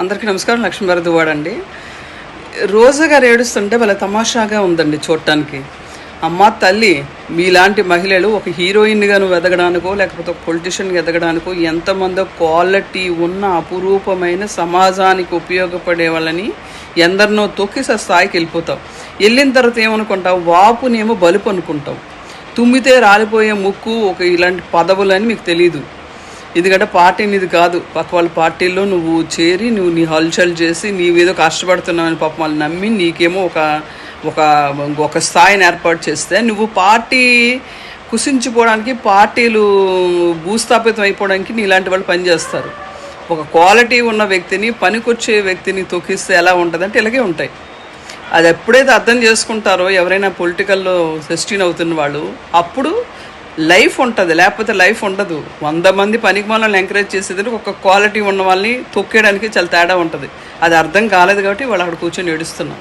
అందరికీ నమస్కారం. లక్ష్మీ దువ్వాడ అండి రోజా గారు ఏడుస్తుంటే వాళ్ళ తమాషాగా ఉందండి చూడటానికి. అమ్మ తల్లి మీలాంటి మహిళలు ఒక హీరోయిన్గాను ఎదగడానికో లేకపోతే ఒక పొలిటీషియన్గా ఎదగడానికో ఎంతమందో క్వాలిటీ ఉన్న అపురూపమైన సమాజానికి ఉపయోగపడే వాళ్ళని ఎందరినో తొక్కిస స్థాయికి వెళ్ళిపోతావు. వెళ్ళిన తర్వాత ఏమనుకుంటావు? వాపునేమో బలుపు అనుకుంటావు. తుమ్మితే రాలిపోయే ముక్కు ఒక ఇలాంటి పదవులని మీకు తెలియదు ఎందుకంటే పార్టీ నీది కాదు. పక్క వాళ్ళ పార్టీలో నువ్వు చేరి నువ్వు నీ హల్చల్ చేసి నీవేదో కష్టపడుతున్నావని పాపం వాళ్ళు నమ్మి నీకేమో ఒక ఒక ఒక స్థాయిని ఏర్పాటు చేస్తే నువ్వు పార్టీ కుసించిపోవడానికి పార్టీలు భూస్థాపితం అయిపోవడానికి నీలాంటి వాళ్ళు పనిచేస్తారు ఒక క్వాలిటీ ఉన్న వ్యక్తిని పనికొచ్చే వ్యక్తిని తొక్కిస్తే ఎలా ఉంటుందంటే ఇలాగే ఉంటాయి. అది ఎప్పుడైతే అర్థం చేసుకుంటారో ఎవరైనా పొలిటికల్లో సస్టైన్ అవుతున్న వాళ్ళు అప్పుడు లైఫ్ ఉంటుంది లేకపోతే లైఫ్ ఉండదు. వంద మంది పనికి మనల్ని ఎంకరేజ్ చేసేది ఒక క్వాలిటీ ఉన్న వాళ్ళని తొక్కేయడానికి చాలా తేడా ఉంటుంది. అది అర్థం కాలేదు కాబట్టి వాళ్ళు అక్కడ కూర్చొని ఏడుస్తున్నాం.